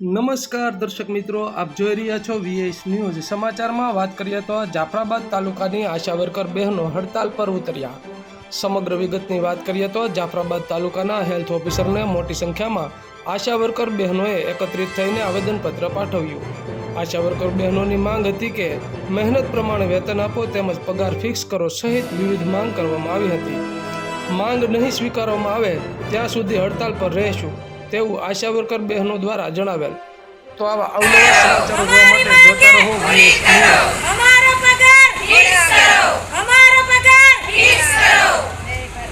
નમસ્કાર દર્શક મિત્રો, આપ જોઈ રહ્યા છો વીએસ ન્યૂઝ સમાચારમાં વાત કરીએ તો જાફરાબાદ તાલુકાની આશા વર્કર બહેનો હડતાલ પર ઉતર્યા. સમગ્ર વિગતની વાત કરીએ તો જાફરાબાદ તાલુકાના હેલ્થ ઓફિસરને મોટી સંખ્યામાં આશા વર્કર બહેનોએ એકત્રિત થઈને આવેદનપત્ર પાઠવ્યું. આશા વર્કર બહેનોની માંગ હતી કે મહેનત પ્રમાણે વેતન આપો તેમજ પગાર ફિક્સ કરો સહિત વિવિધ માંગ કરવામાં આવી હતી. માંગ નહીં સ્વીકારવામાં આવે ત્યાં સુધી હડતાલ પર રહેશું. તેવું આશા વર્કર બહેનો દ્વારા જણાવેલ. તો આવા અવનવા સમાચારો જોવા માટે જોતા રહો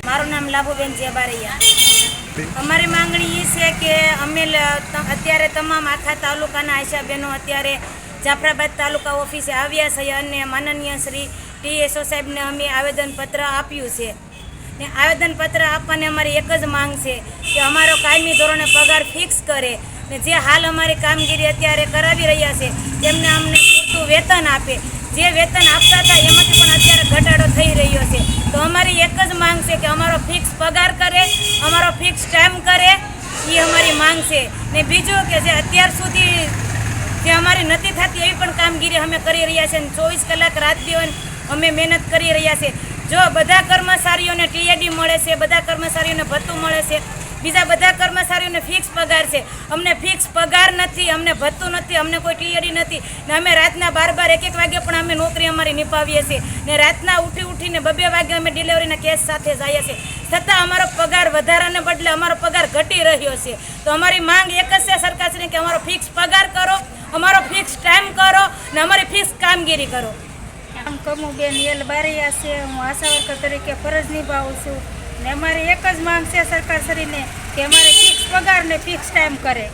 મારું નામ લાભુબેન જેબારૈયા. અમારી માંગણી એ છે કે અમે અત્યારે તમામ આખા તાલુકાના આશા બહેનો અત્યારે જાફરાબાદ તાલુકા ઓફિસે આવ્યા છે અને માનનીય શ્રી ટી એસો સાહેબને અમે આવેદનપત્ર આપ્યું છે. ને આવેદનપત્ર આપવાની અમારી એક જ માંગ છે કે અમારો કાયમી ધોરણે પગાર ફિક્સ કરે. ને જે હાલ અમારી કામગીરી અત્યારે કરાવી રહ્યા છે, તેમને અમને પૂરતું વેતન આપે. જે વેતન આપતા હતા, એમાંથી પણ અત્યારે ઘટાડો થઈ રહ્યો છે. તો અમારી એક જ માંગ છે કે અમારો ફિક્સ પગાર કરે, અમારો ફિક્સ ટાઈમ કરે એ અમારી માંગ છે. ને બીજું કે જે અત્યાર સુધી જે અમારી નથી થતી એવી પણ કામગીરી અમે કરી રહ્યા છે ચોવીસ કલાક રાત દિવસ અમે મહેનત કરી રહ્યા છે. જો બધા કર્મચારીઓને ટીએડી મળે છે, બધા કર્મચારીઓને ભથ્થું મળે છે, બીજા બધા કર્મચારીઓને ફિક્સ પગાર છે. અમને ફિક્સ પગાર નથી, અમને ભથ્થું નથી, અમને કોઈ ટીએડી નથી. ને અમે રાતના બાર બાર એક એક વાગે પણ અમે નોકરી અમારી નિભાવીએ છીએ. ને રાતના ઉઠી ઉઠીને બબે વાગે અમે ડિલિવરીના કેસ સાથે જઈએ છીએ. છતાં અમારો પગાર વધારાને બદલે અમારો પગાર ઘટી રહ્યો છે. તો અમારી માંગ એક જ છે સરકારશ્રીને કે અમારો ફિક્સ પગાર કરો, અમારો ફિક્સ ટાઈમ કરો, ને અમારી ફિક્સ કામગીરી કરો. આમ કમુબેન એલ બારૈયા છે, હું આશા વર્કર તરીકે ફરજ નિભાવું છું. ને અમારી એક જ માંગ છે સરકારશ્રીને કે અમારે ફિક્સ પગાર ને ફિક્સ ટાઈમ કરે.